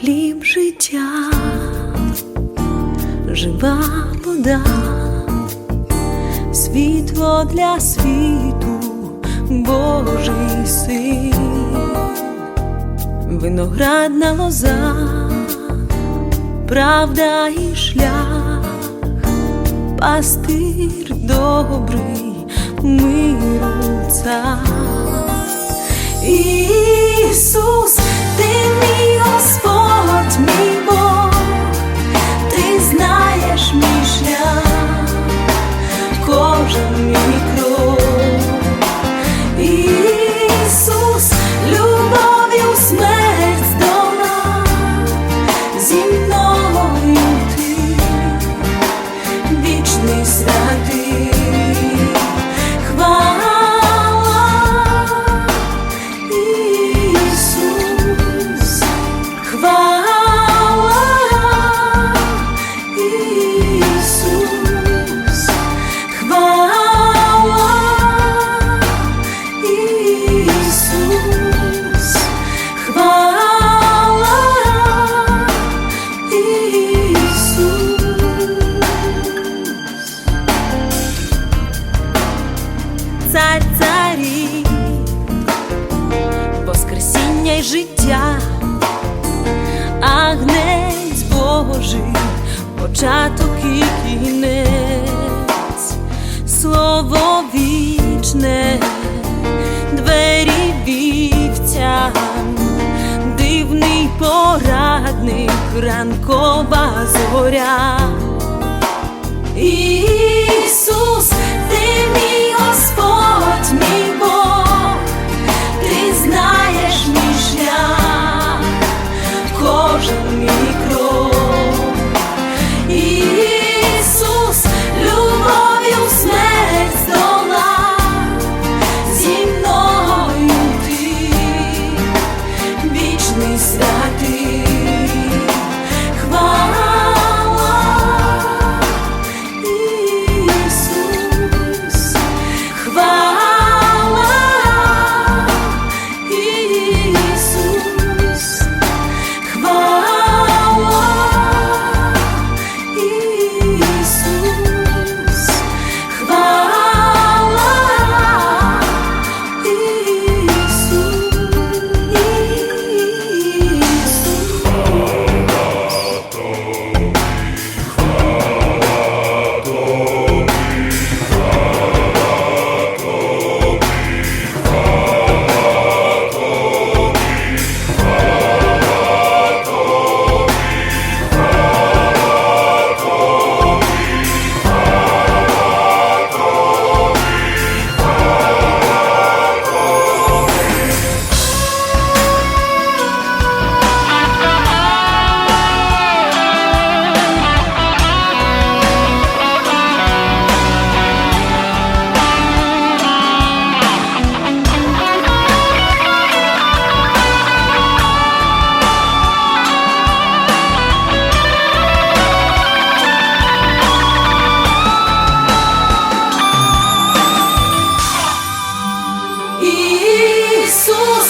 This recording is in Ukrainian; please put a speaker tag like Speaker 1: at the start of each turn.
Speaker 1: хліб життя, жива вода, світло для світу, Божий син, виноградна лоза, правда і шлях, пастир добрий, миру Божий, початок і кінець, слово вічне, двері вівцям, дивний порадник, ранкова зоря. Ісус, Jesús.